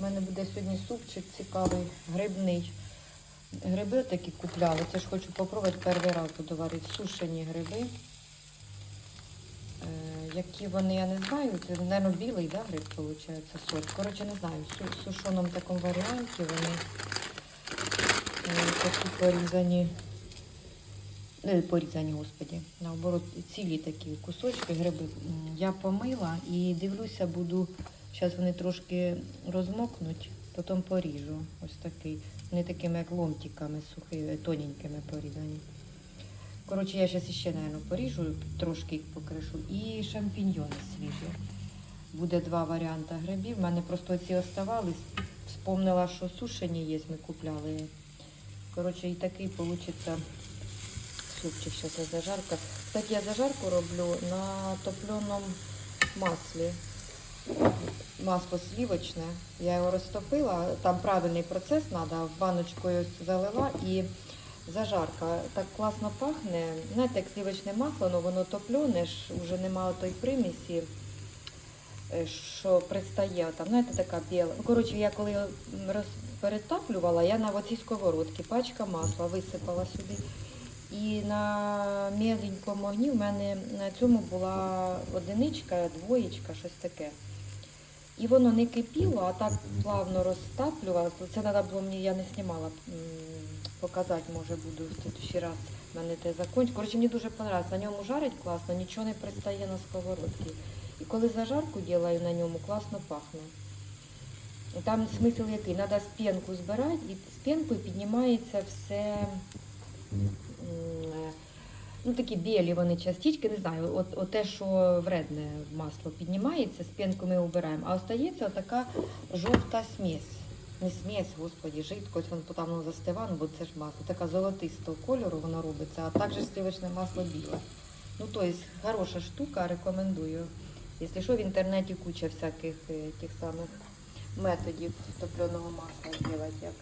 У мене буде сьогодні супчик цікавий, грибний. Гриби такі купляли. Це ж хочу попробувати перший раз буду сушені гриби. Е, які вони, я не знаю, це, мабуть, білий, да, гриб, виходить, сорт. Коротше, не знаю, в су- сушеному такому варіанті вони е, такі порізані. Не порізані, господі. Наоборот, цілі такі кусочки, гриби. Я помила і дивлюся, буду. Зараз вони трошки розмокнуть, потім поріжу. Ось такий. Вони такими як ломтиками сухими, тоненькими порізані. Коротше, я зараз ще, мабуть, поріжу, трошки їх покришу. І шампіньйони свіжі. Буде два варіанти грибів. У мене просто ці оставались. Вспомнила, що сушені є, ми купляли. Коротше, і такий вийде супчик. Зараз я зажарка. Так я зажарку роблю на топленому маслі. Масло сливочне. Я його розтопила. Там правильний процес треба. Його залила і зажарка. Так класно пахне. Знаєте, як сливочне масло, але воно топлене, вже немає тої примісі, е, що пристає. Там, знаєте, така біла. Ну, коротше, я коли роз... перетаплювала, я на оцій сковородці пачка масла висипала сюди. І на міленькому огні в мене на цьому була одиничка, двоєчка, щось таке. І воно не кипіло, а так плавно розтаплювалося. Це треба було мені, я не знімала, показати, може буду в следующий раз. в мене те закончить. Коротше, мені дуже подобається. На ньому жарить класно, нічого не пристає на сковородці. І коли зажарку ділаю на ньому, класно пахне. Там смисл який? Треба спінку збирати, і з піднімається все. Ну, такі білі вони частички, не знаю, от, от те, що вредне масло піднімається, з пінку ми убираємо, а остається така жовта смесь. Не смесь, господі, жидкость, воно потім воно застиває, ну, бо це ж масло. Така золотистого кольору воно робиться, а також сливочне масло біле. Ну, тобто, хороша штука, рекомендую. Якщо що, в інтернеті куча всяких е, тих самих методів топленого масла зробити. Як.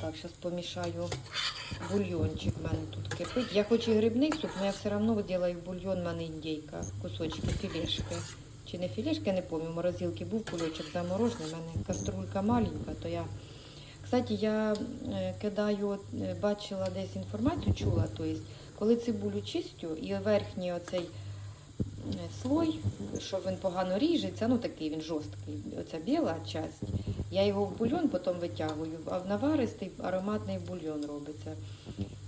Так, зараз помішаю бульйончик в мене тут кипить. Я хочу і грибний суп, але я все одно роблю в бульйон, в мене індейка, кусочки, філешки. Чи не філешки, не пам'ятаю, в морозилці був кульочок заморожений, в мене каструлька маленька, то я. Кстати, я е, кидаю, е, бачила десь інформацію, чула, то коли цибулю чистю і верхній оцей слой, що він погано ріжеться, ну такий він жорсткий, оця біла часть, я його в бульйон потім витягую, а в наваристий ароматний бульйон робиться.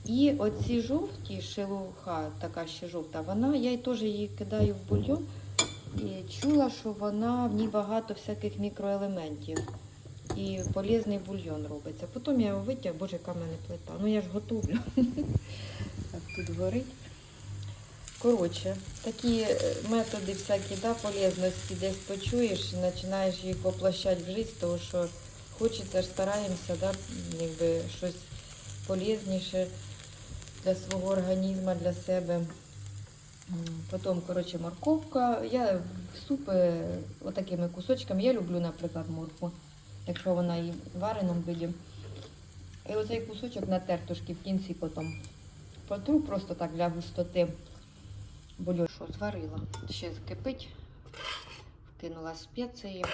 І оці жовті шелуха, така ще жовта, вона, я теж її кидаю в бульйон і чула, що вона в ній багато всяких мікроелементів. І полезний бульйон робиться. Потім я його витяг, боже, яка в мене плита. Ну я ж готовлю. Так тут горить. Коротше, такі е, методи всякі, да, полезності десь почуєш і починаєш їх воплощати в життя, тому що хочеться стараємося, да, якби щось полезніше для свого організму, для себе. Потім, коротше, морковка. Я в супи отакими кусочками. Я люблю, наприклад, моркву, якщо вона і в виді. І оцей кусочок на тертушки в кінці потім потру просто так для густоти. Що зварила. Ще кипить, вкинула спеції.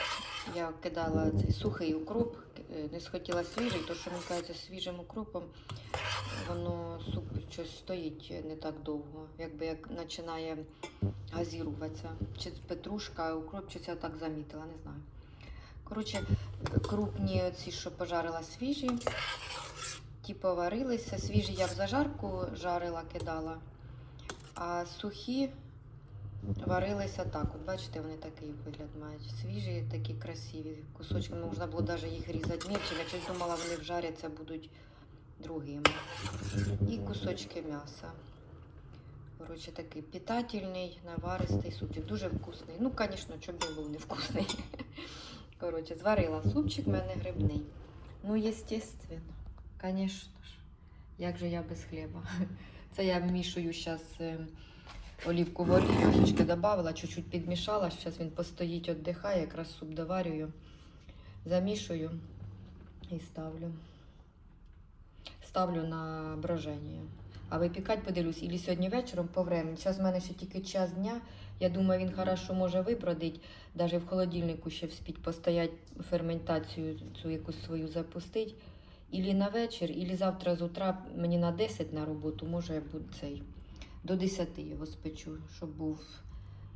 Я кидала цей сухий укроп, е, не схотіла свіжий, то що мені кажеться, свіжим укропом воно суп щось стоїть не так довго, якби як починає газіруватися. Чи петрушка, укроп, чи це так замітила, не знаю. Коротше, крупні ці, що пожарила свіжі, ті поварилися. Свіжі я в зажарку жарила, кидала, а сухі варилися так. От бачите, вони такий вигляд мають. Свіжі, такі красиві. Кусочками можна було навіть їх різати мільчим. Я щось думала, вони вжаряться, будуть другими. І кусочки м'яса. Коротше, такий питательний, наваристий супчик. Дуже вкусний. Ну, звісно, щоб він був невкусний. Коротше, зварила супчик, в мене грибний. Ну, естественно, звісно ж. Як же я без хліба? Це я вмішую зараз олівкову олію, трошки додавала, чуть-чуть підмішала. Зараз він постоїть, віддихає, якраз суп доварюю. Замішую і ставлю. Ставлю на броження. А випікати подивлюсь, ілі сьогодні вечором по времени. Зараз в мене ще тільки час дня. Я думаю, він хорошо може вибродить, навіть в холодильнику ще вспіть постоять ферментацію цю якусь свою запустить. Ілі на вечір, ілі завтра з утра мені на 10 на роботу, може буде цей. До 10 його спечу, щоб був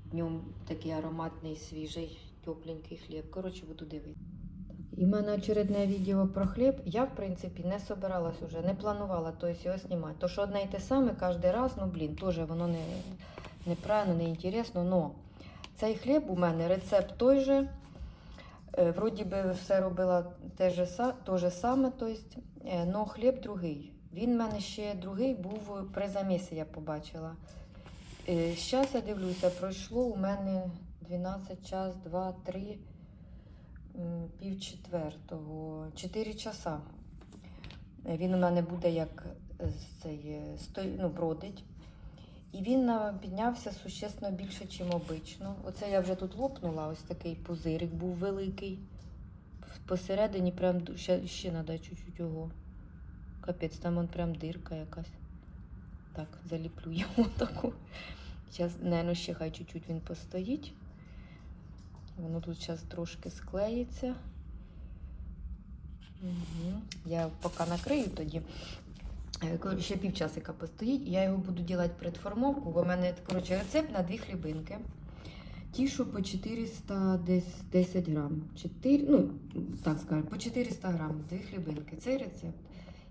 днем такий ароматний, свіжий, тепленький хліб. Коротше, буду дивитися. І в мене очередне відео про хліб. Я, в принципі, не собиралась уже, не планувала тобто, його знімати. То, що одне і те саме кожен раз, ну блін, теж воно не, неправильно, не інтересно. Но цей хліб у мене рецепт той же. Е, Вроді би все робила те же, то же саме, тобто, е, но хліб другий. Він в мене ще другий був при замісі, я побачила. Зараз я дивлюся, пройшло у мене 12 час, 2, 3, пів четвертого, 4 часа. Е, Він у мене буде як е, цей, е, ну, бродить. І він піднявся существенно більше, ніж обично. Оце я вже тут лопнула, ось такий пузирик був великий. Посередині прям ще, ще треба чуть-чуть його. Капець, там он прям дирка якась. Так, заліплю його таку. Зараз, наверное, ще хай чуть-чуть він постоїть. Воно тут зараз трошки склеїться. Угу. Я поки накрию тоді. Е, Ще півчасика постоїть, я його буду робити предформовку, бо в мене коротше, рецепт на дві хлібинки. Ті, що по 400 десь 10 грам. 4, ну, так скажемо, по 400 грам, дві хлібинки. Цей рецепт.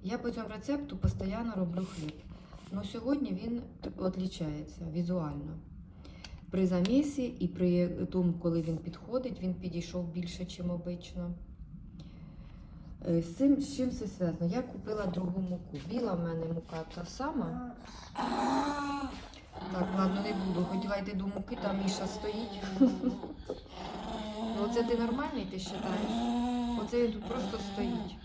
Я по цьому рецепту постійно роблю хліб. Ну сьогодні він відрізняється візуально. При замісі і при тому, коли він підходить, він підійшов більше, ніж обично. Е, З цим з чим це зв'язано? Я купила другу муку. Біла в мене мука та сама. Так, ладно, не буду. Хотіла йти до муки, там Міша стоїть. Ну, Оце ти нормальний, ти вважаєш? Оце він тут просто стоїть.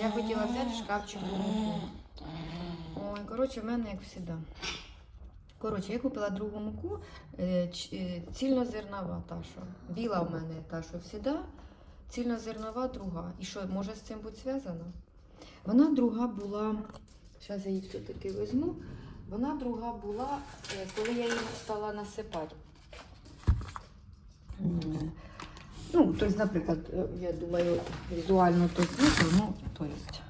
Я хотіла взяти шкафчик до муки. Ой, коротше, в мене як завжди. Коротше, я купила другу муку, е, е, цільнозернова та що. Біла в мене та, що завжди, цільнозернова друга. І що, може з цим бути зв'язано? Вона друга була, зараз я її все-таки візьму. Вона друга була, е, коли я її стала насипати. Ну, тобто, наприклад, е, я думаю, візуально то звісно, ну, то есть.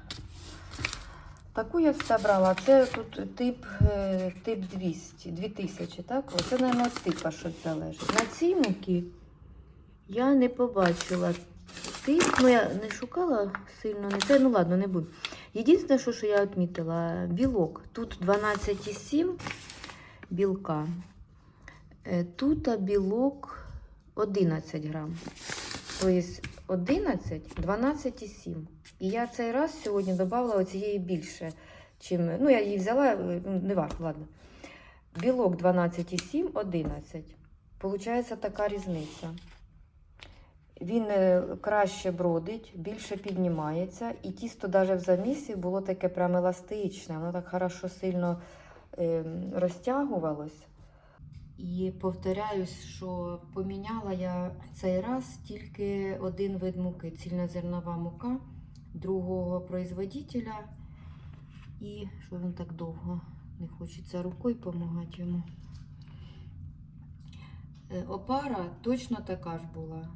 Таку я все брала. Це тут тип, е, тип 200, 2000, так? Оце, мабуть, типа щось залежить. На цій муки я не побачила тип, ну я не шукала сильно, не це, ну ладно, не буду. Єдине, що, що я відмітила, білок. Тут 12,7 білка. Е, Тут білок 11 грам. Тобто 11, 12,7. І я цей раз сьогодні додала оцієї більше, чим. Ну, я її взяла, е, ну, не важко, ладно. Білок 12,7, 11. Получається така різниця. Він е, краще бродить, більше піднімається, і тісто навіть в замісі було таке прям еластичне, воно так хорошо сильно е, розтягувалось. І повторяюсь, що поміняла я цей раз тільки один вид муки цільнозернова мука другого производителя. І що він так довго не хочеться рукою допомагати йому. Е, Опара точно така ж була.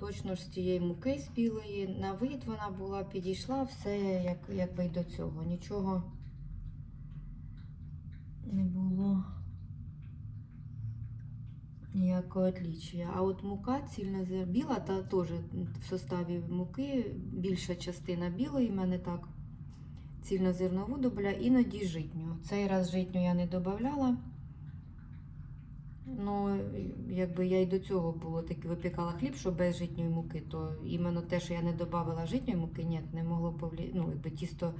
Точно ж з цієї муки з білої. На вид вона була, підійшла, все як, якби й до цього. Нічого не було ніякого отличия. А от мука цільнозер... біла, та теж в составі муки більша частина білої в мене так. Цільнозернову добавляю, іноді житню. Цей раз житню я не додавала. Ну, якби я й до цього було таки випікала хліб, що без житньої муки, то іменно те, що я не додавала житньої муки, ні, не могло повлі... Ну, якби тісто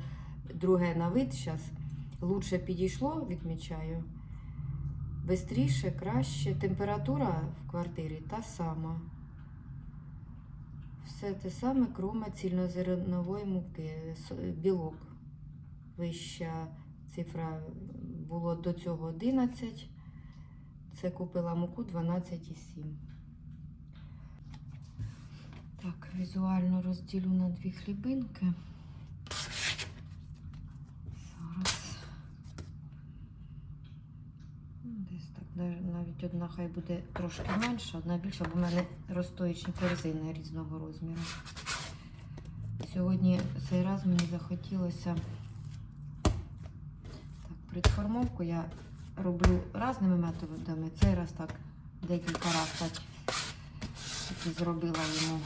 друге на вид зараз лучше підійшло, відмічаю. Бистріше, краще. Температура в квартирі та сама. Все те саме, кроме цільнозернової муки. Білок. Вища цифра було до цього 11. Це купила муку 12,7. Так, візуально розділю на дві хлібинки. Зараз. Десь так Навіть одна хай буде трошки менша, одна більша, бо в мене розстоячні корзини різного розміру. Сьогодні цей раз мені захотілося так, предформовку я роблю різними методами. Цей раз так декілька разів так, зробила йому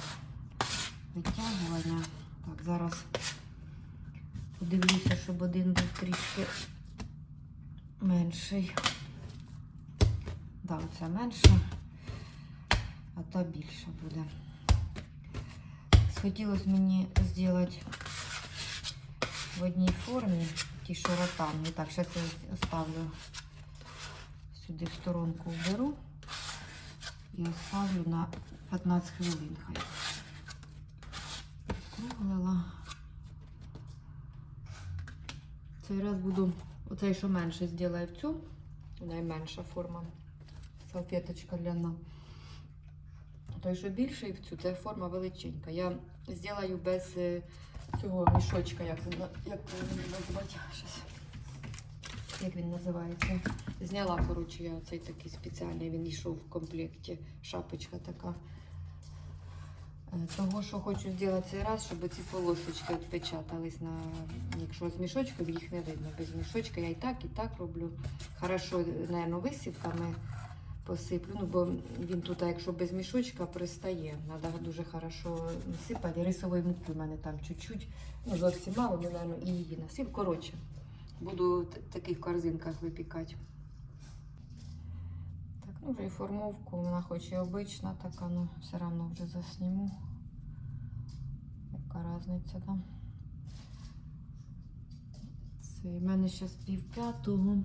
витягування. Так, зараз подивлюся, щоб один був трішки менший. Да, оця менша, а та більша буде. Схотілося мені зробити в одній формі ті, що ротами. Так, зараз я оставлю сюди в сторонку вберу і оставлю на 15 хвилин хай. Круглила. Цей раз буду оцей, що менше, зроблю в цю. Найменша форма. Салфеточка ляна. Той, що більший в цю, це форма величенька. Я зроблю без е, цього мішочка, як як називати. Щас. Як він називається? Зняла, коротше, я цей такий спеціальний, він йшов в комплекті. Шапочка така. Е, Того, що хочу зробити цей раз, щоб ці полосочки відпечатались на. Якщо з мішочком їх не видно. Без мішочка я і так, і так роблю. Хорошо, напевно, висівками посиплю. Ну, бо він тут, якщо без мішочка, пристає. Треба дуже хорошо сипати. Рисової муки в мене там чуть-чуть. Ну, зовсім мало, ну, напевно, і її насип. Коротше, буду в таких корзинках випікати. Так, ну вже і формовку, вона хоч і обична така, ну все одно вже засніму. Яка різниця там? Це в мене зараз пів п'ятого.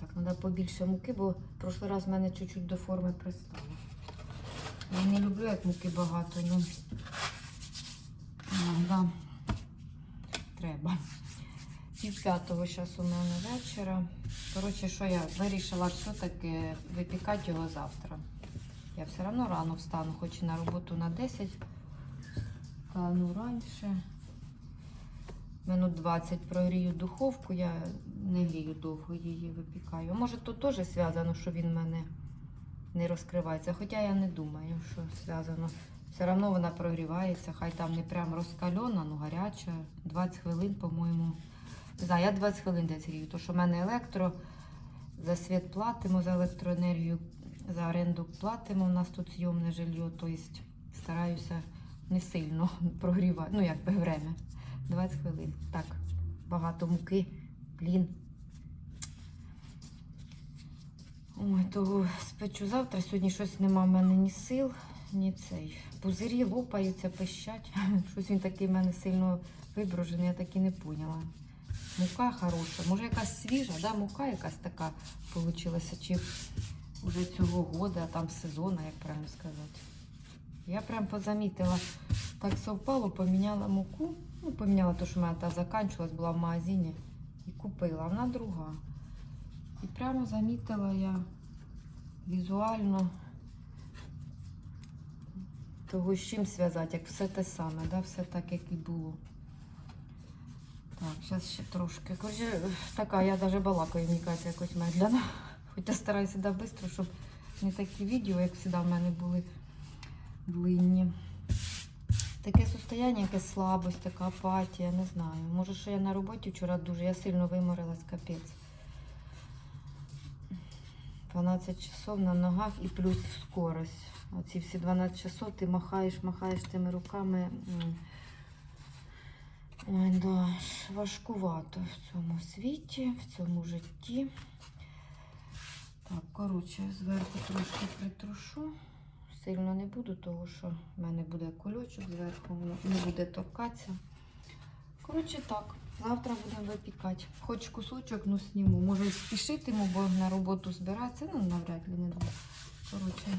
Так, треба побільше муки, бо в прошлий раз в мене чуть-чуть до форми пристало. Я не люблю, як муки багато, ну а, треба. Пів п'ятого зараз у мене вечора. Коротше, що я вирішила все-таки випікати його завтра. Я все одно рано встану, хоч і на роботу на 10. Встану раніше. Минут 20 прогрію духовку, я не грію довго її випікаю. Може, то теж зв'язано, що він в мене не розкривається. Хоча я не думаю, що зв'язано. Все одно вона прогрівається, хай там не прям розкальона, ну гаряча. 20 хвилин, по-моєму. Не знаю, я 20 хвилин десь грію, тому що в мене електро, за світ платимо, за електроенергію, за оренду платимо. У нас тут зйомне жилье, тобто стараюся не сильно прогрівати. Ну, як би время. 20 хвилин. Так, багато муки, блін. Ой, того спечу завтра. Сьогодні щось нема в мене ні сил, ні цей. Пузирі лопаються, пищать. Щось він такий в мене сильно виброжений, я так і не поняла. Мука хороша. Може якась свіжа, да? мука якась така получилася, чи вже цього года, там сезону, як правильно сказати. Я прям позамітила, так совпало, поміняла муку. Ну, поміняла те, що в мене та закінчилась, була в магазині і купила, вона друга. І прямо замітила я візуально того, з чим зв'язати, як все те саме, да? все так, як і було. Так, зараз ще трошки. Короче, така, я навіть балакаю, мені кажеться, якось медляно. Хоча стараюся да, швидко, щоб не такі відео, як завжди в мене були длинні. Таке состояння, якась слабость, така апатія, не знаю. Може, що я на роботі вчора дуже, я сильно виморилась, капець. 12 часов на ногах і плюс скорость. Оці всі 12 часов ти махаєш, махаєш тими руками. Ой, да, важкувато в цьому світі, в цьому житті. Так, коротше, зверху трошки притрушу. Сильно не буду, тому що в мене буде кульочок зверху, воно не буде торкатися. Коротше, так, завтра будемо випікати. Хоч кусочок, ну сніму. Може спішитиму, бо на роботу збиратися, ну навряд ли не буду. Коротше.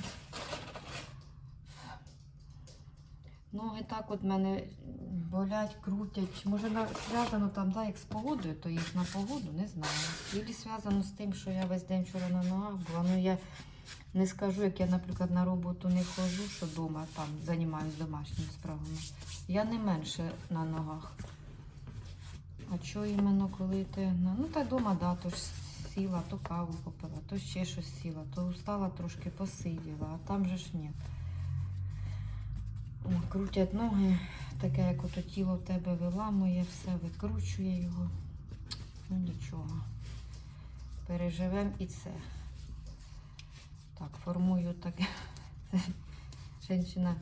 Ноги так от мене болять, крутять. Може зв'язано там, да, як з погодою, то є на погоду, не знаю. Ілі зв'язано з тим, що я весь день вчора на ногах була. Ну я не скажу, як я, наприклад, на роботу не ходжу, що вдома там займаюся домашніми справами. Я не менше на ногах. А що іменно коли ти. Ну та вдома, да, то ж сіла, то каву попила, то ще щось сіла, то устала трошки посиділа, а там же ж ні. Крутять ноги, таке, як ото тіло в тебе виламує, все викручує його. Ну нічого. Переживемо і це. Так, формую таке. Женщина,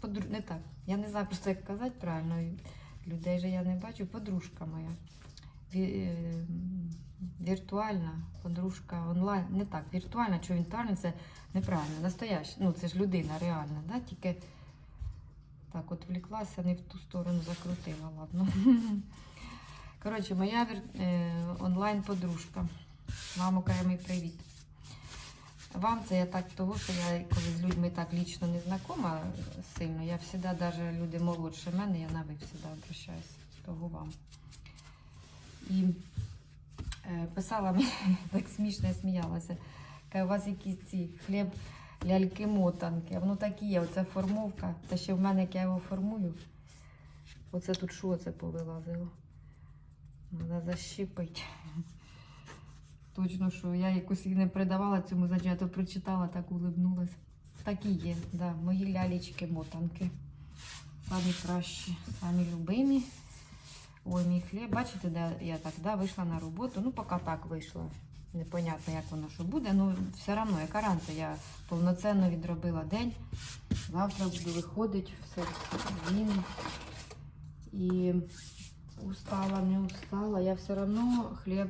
подру... не так. Я не знаю просто як казати правильно. Людей же я не бачу. Подружка моя. Е, Віртуальна подружка онлайн. Не так, віртуальна, чи віртуальна це неправильно. Настояща. Ну, це ж людина реальна, да? тільки так от вліклася, не в ту сторону закрутила, ладно. Коротше, моя е, онлайн-подружка. Вам окремий привіт. Вам це я так того, що я коли з людьми так лічно не знакома сильно, я завжди, навіть люди молодше мене, я на ви завжди обращаюся. Того вам. І е, писала мені, так смішно я сміялася. Каже, у вас якісь ці хліб ляльки-мотанки, воно так і є, оця формовка. Та ще в мене, як я його формую, оце тут що це повилазило. Треба защипати. Точно, що я якось не передавала цьому, значить я то прочитала, так улибнулась. Так і є, да, мої лялечки-мотанки. Самі кращі, самі любимі. Ой, мій хліб, бачите, де я так да, вийшла на роботу. Ну, поки так вийшла. Непонятно, як воно що буде. Ну, все одно, яка ранка, я повноцінно відробила день. Завтра буду виходити, все він. І устала, не устала. Я все одно хліб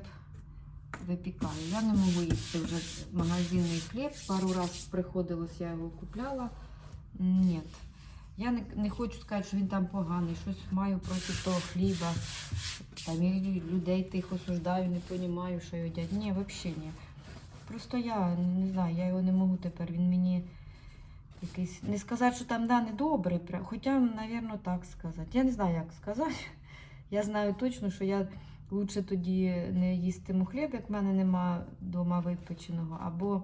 випікаю. Я не можу їсти вже магазинний хліб. Пару разів приходилось, я його купляла. Ні. Я не, не хочу сказати, що він там поганий, щось маю проти того хліба. Там лю- людей тих осуждаю, не розумію, що їдять. Ні, взагалі ні. Просто я не знаю, я його не можу тепер. Він мені якийсь. Не сказати, що там да, прям, хоча, мабуть, так сказати. Я не знаю, як сказати. Я знаю точно, що я лучше тоді не їстиму хліб, як в мене нема вдома випеченого, або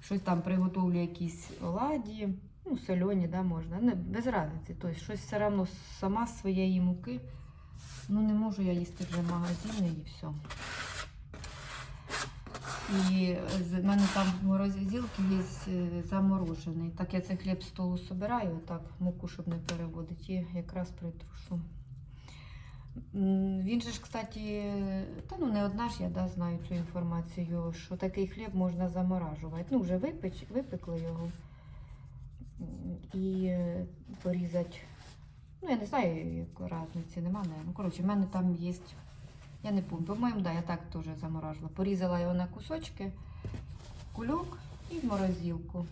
щось там приготовлю якісь оладі, ну, сольоні, да, можна. Не, без разниці. Тобто щось все одно сама з своєї муки. Ну, не можу я їсти вже магазини і все. І з мене там в морозилці є е, заморожений. Так я цей хліб з столу собираю, так, муку, щоб не переводити, і якраз притрушу. Він же ж, кстати, та ну не одна ж я да, знаю цю інформацію, що такий хліб можна заморажувати. Ну, вже випеч, випекли його і е, порізати. Ну, я не знаю, якої різниці нема. Не. Ну, коротше, в мене там є. Я не пам'ятаю, по-моєму, да, я так теж заморажила. Порізала його на кусочки, кульок і в морозилку.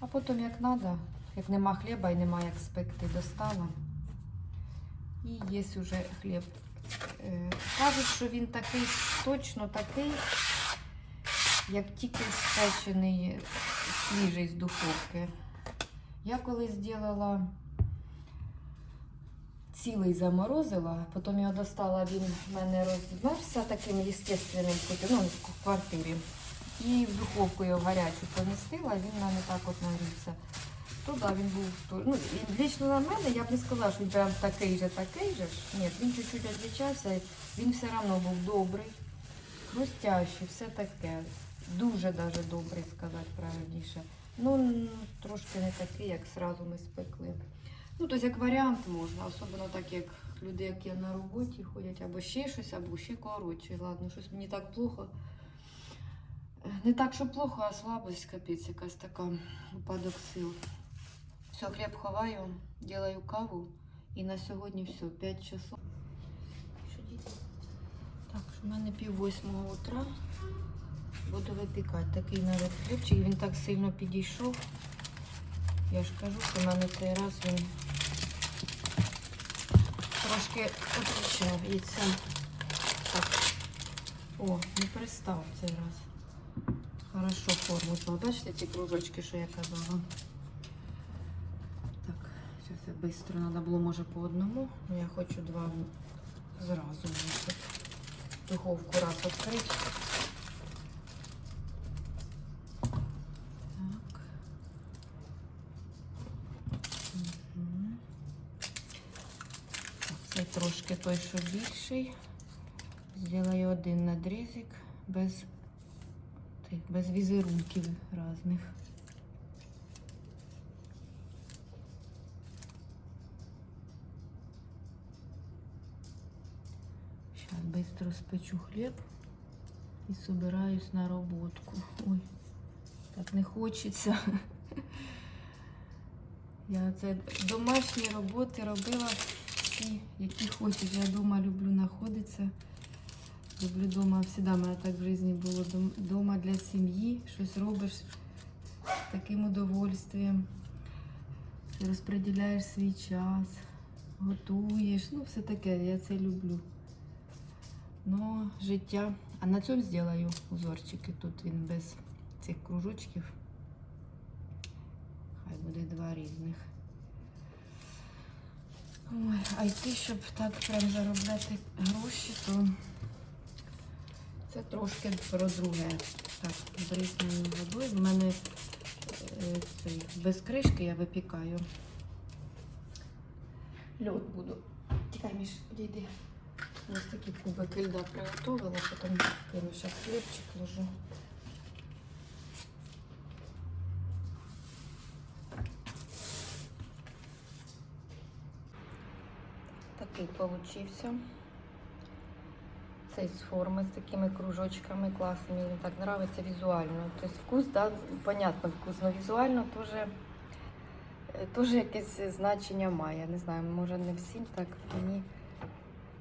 А потім, як треба, як нема хліба і нема як спекти, достала. І є вже хліб. Е, Кажуть, що він такий, точно такий, як тільки спечений свіжий з духовки. Я колись зробила цілий заморозила, потім його достала, він в мене розмерзся таким естественним ну, в квартирі. І в духовку його гарячу помістила, він в мене так от нагрівся. То да, він був ну, він лично на мене, я б не сказала, що він прям такий же, такий же. Ні, він чуть-чуть відрізнявся, він все одно був добрий, хрустящий, все таке. Дуже даже добрий, сказати правильніше. Ну, трошки не такий, як сразу ми спекли. Ну, тобто як варіант можна, особливо так, як люди, які на роботі ходять, або ще щось, або ще коротше. Ладно, щось мені так плохо. Не так, що плохо, а слабость капець, якась така упадок сил. Все, хліб ховаю, делаю каву. І на сьогодні все, 5 часов. Що діти? Так, в мене пів восьмого утра. Буду випікати такий навіть хлібчик. Він так сильно підійшов. Я ж кажу, що в мене цей раз він трошки отличається. Так. О, не пристав цей раз. Хорошо форму. взяла. Бачите ці кружочки, що я казала? Так, зараз я швидко треба було, може, по одному. Ну, я хочу два зразу. Духовку раз відкрити. Так. Мгм. Це трошки той, що більший. Сделаю один надрізик без, тих, без візерунків різних. Сейчас быстро спечу хліб і собираюсь на роботку. Ой, так не хочеться. Я це домашні роботи робила всі, які хочеш. Я вдома люблю знаходитися. Люблю вдома, завжди в мене так в житті було. Дома для сім'ї, щось робиш з таким удовольствием. Розподіляєш свій час, готуєш. Ну, все таке, я це люблю. Ну, життя. А на цьому зроблю узорчики. Тут він без цих кружочків. Хай буде два різних. Ой, а йти, щоб так прям заробляти гроші, то це трошки про друге. Так, брізною водою. В мене е, цей, без кришки я випікаю. Льод буду. Тікай, Міш, відійди. Ось такі кубики льда приготувала, потім кину зараз хлібчик ложу. Такий получився. Цей з форми з такими кружочками класними. Мені так подобається візуально. Тобто вкус, да, понятно, вкус, але візуально теж, е, теж якесь значення має. Не знаю, може не всім так. Мені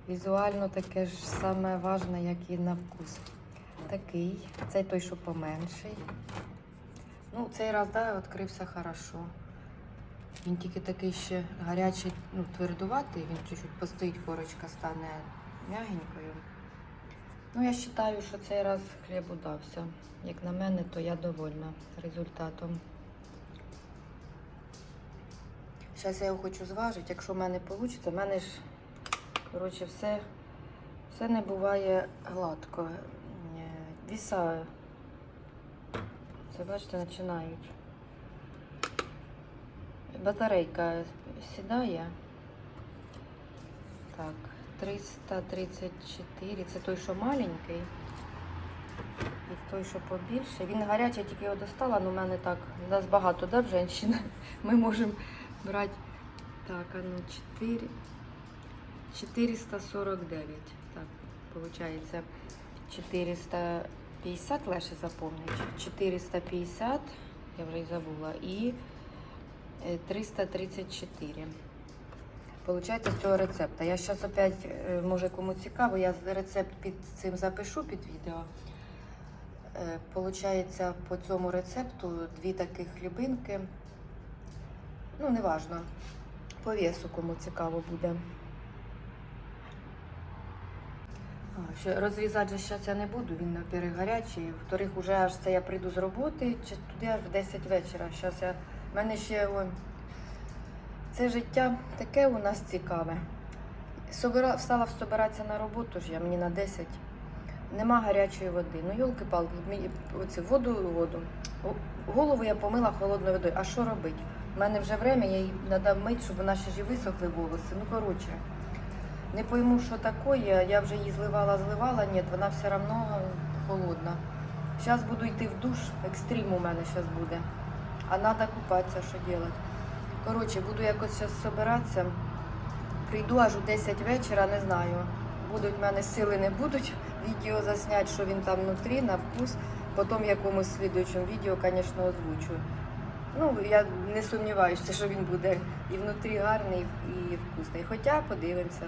візуально таке ж саме важне, як і на вкус. Такий. Цей той, що поменший. Ну, цей раз, да, відкрився хорошо. Він тільки такий ще гарячий, ну, твердуватий, він чуть-чуть постоїть, корочка стане м'ягенькою. Ну, я вважаю, що цей раз хліб удався. Як на мене, то я довольна результатом. Зараз я його хочу зважити, якщо в мене вийде, в мене ж, коротше, все, все не буває гладко. Е, Віса, це бачите, починають. Батарейка сідає. Так, 334. Це той, що маленький. І той, що побільше. Він гарячий, тільки його достала, але у мене так, у нас багато, да, в жінчин? Ми можемо брати. Так, а ну 4. 449. Так, виходить 450 легше запомнити. 450, я вже й забула. І 334. Получається з цього рецепта. Я зараз опять, е, може кому цікаво, я рецепт під цим запишу під відео. Е, Получається по цьому рецепту дві таких хлібинки. Ну, неважно. По весу кому цікаво буде. Розрізати же зараз я не буду, він во-первых, гарячий. Во-вторых, уже аж це я прийду з роботи, чи туди аж в 10 вечора. Зараз я. В мене ще це життя таке у нас цікаве. Собира... Встала собиратися на роботу ж я мені на 10. Нема гарячої води. Ну, йолки-палки, мені оце воду воду. Голову я помила холодною водою. А що робити? У мене вже время, я її треба мити, щоб вона ще ж і висохли волоси. Ну, коротше, не пойму, що таке. Я вже її зливала, зливала, ні, вона все одно холодна. Зараз буду йти в душ, екстрім у мене зараз буде. А треба купатися, що робити. Коротше, буду якось зараз збиратися. Прийду аж у 10 вечора, не знаю. Будуть в мене сили, не будуть відео засняти, що він там внутрі, на вкус. Потім якомусь слідуючому відео, звісно, озвучу. Ну, я не сумніваюся, що він буде і внутрі гарний, і вкусний. Хоча подивимося.